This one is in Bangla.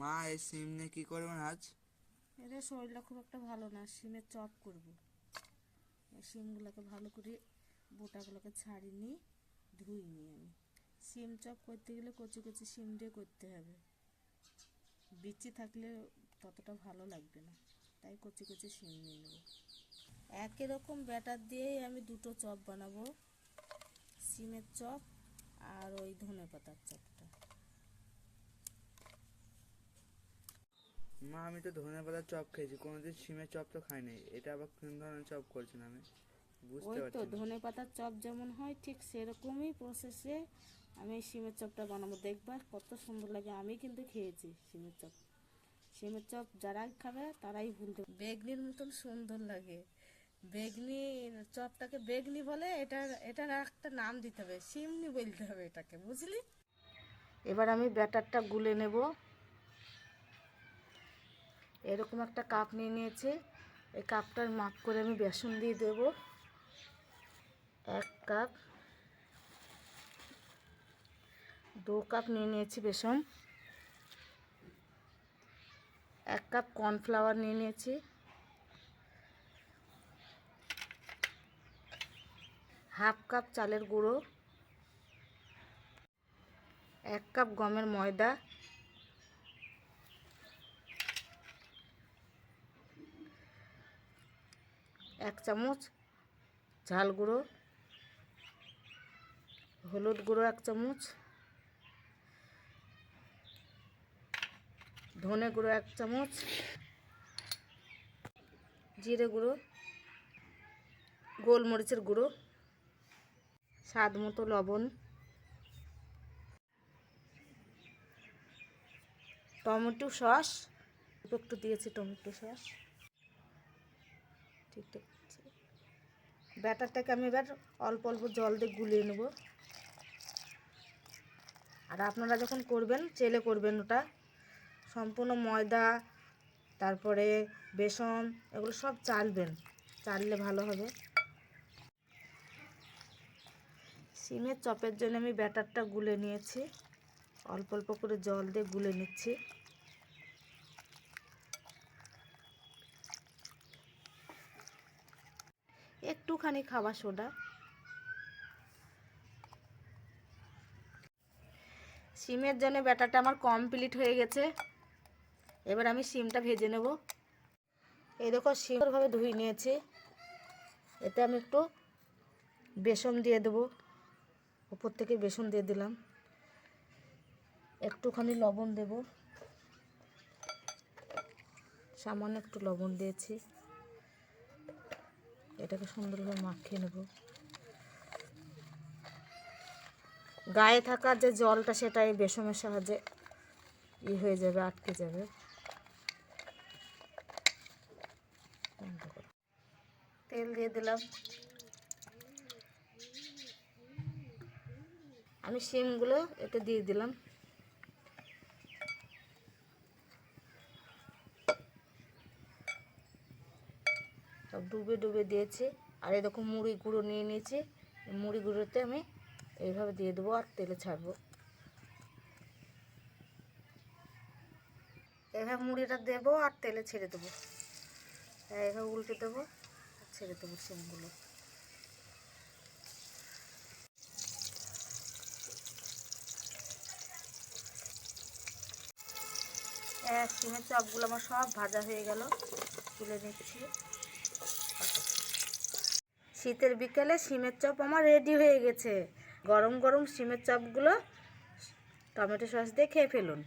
মা, এই সিম নিয়ে কি করবেন আজ? এদের শরীরটা খুব একটা ভালো না শিমের চপ করব। এই শিমগুলোকে ভালো করে বোটাগুলোকে ছাড়িয়ে নিই ধুই নিই আমি। শিম চপ করতে গেলে কচি কচি শিম দিয়ে করতে হবে। বিচি থাকলে ততটা ভালো লাগবে না, তাই কচি কচি শিম নিয়ে নেব। একই রকম ব্যাটার দিয়েই আমি দুটো চপ বানাবো শিমের চপ আর ওই ধনে পাতার চপটা মা আমি তো ধনে পাতার চপ খেয়েছি কোনোদিন সিমের চপ তো খাইনি এটা আবার কোন ধরনের চপ করছেন আমি? বুঝতে ওই তো পারছি ধনে পাতার চপ যেমন হয় ঠিক সেরকমই প্রসেসে আমি এই সিমের চপটা বানাবো। দেখবা কত সুন্দর লাগে আমি কিন্তু খেয়েছি সিমের চপ। সিমের চপ যারাই খাবে তারাই ভুলতে বেগনির মতন সুন্দর লাগে। বেগনি চপটাকে বেগনি বলে এটার এটার একটা নাম দিতে হবে সিমনি বলতে হবে এটাকে বুঝলি? এবার আমি ব্যাটারটা গুলে নেব। এরকম একটা কাপ নিয়ে নিয়েছি। এই কাপটার মাপ করে আমি বেসন দিয়ে দেবো। এক কাপ। দু কাপ নিয়ে নিয়েছি বেসন। এক কাপ কর্নফ্লাওয়ার নিয়ে নিয়েছি। হাফ কাপ চালের গুঁড়ো। এক কাপ গমের ময়দা। এক চামচ ঝাল গুঁড়ো, হলুদ গুঁড়ো এক চামচ, ধনে গুঁড়ো এক চামচ, জিরে গুঁড়ো, গোলমরিচের গুঁড়ো, স্বাদ মতো লবণ, টমেটো সস, একটু দিয়েছি টমেটো সস। ঠিকঠাক আছে। ব্যাটারটাকে আমি এবার অল্প অল্প জল দিয়ে গুলিয়ে নেব। আর আপনারা যখন করবেন, চেলে করবেন ওটা, সম্পূর্ণ ময়দা, তারপরে বেসন, এগুলো সব চালবেন। চাললে ভালো হবে। সিমের চপের জন্য আমি ব্যাটারটা গুলে নিয়েছি। অল্প অল্প করে জল দিয়ে গুলে নিচ্ছি। একটুখানি খাবার সোডা। সিমের জন্য ব্যাটারটা আমার কমপ্লিট হয়ে গেছে। এবার আমি সিমটা ভেজে নেব। এই দেখো সিমভাবে ধুই নিয়েছি। এতে আমি একটু বেসন দিয়ে দেবো। উপর থেকে বেসন দিয়ে দিলাম। একটুখানি লবণ দেব। সামান্য একটু লবণ দিয়েছি। এটাকে সুন্দরভাবে মাখিয়ে নেব। গায়ে থাকা যে জলটা সেটা এই বেসনের সাহায্যে ই হয়ে যাবে, আটকে যাবে। তেল দিয়ে দিলাম। আমি শিমগুলো এতে দিয়ে দিলাম। সব ডুবে ডুবে দিয়েছি। আর এরকম মুড়ি গুঁড়ো নিয়ে নিয়েছি। মুড়ি গুঁড়োতে আমি এইভাবে দিয়ে দেবো আর তেলে ছাড়বো। এভাবে মুড়িটা দেবো আর তেলে ছেড়ে দেবো। এইভাবে উল্টে দেবো ছেড়ে দেবো সিমগুলো। এক সিমের চপগুলো আমার সব ভাজা হয়ে গেল। তুলে নিচ্ছি। শীতের বিকেলে সিমের চপ আমার রেডি হয়ে গেছে। গরম গরম সিমের চপগুলো টমেটো সস দিয়ে খেয়ে ফেলুন।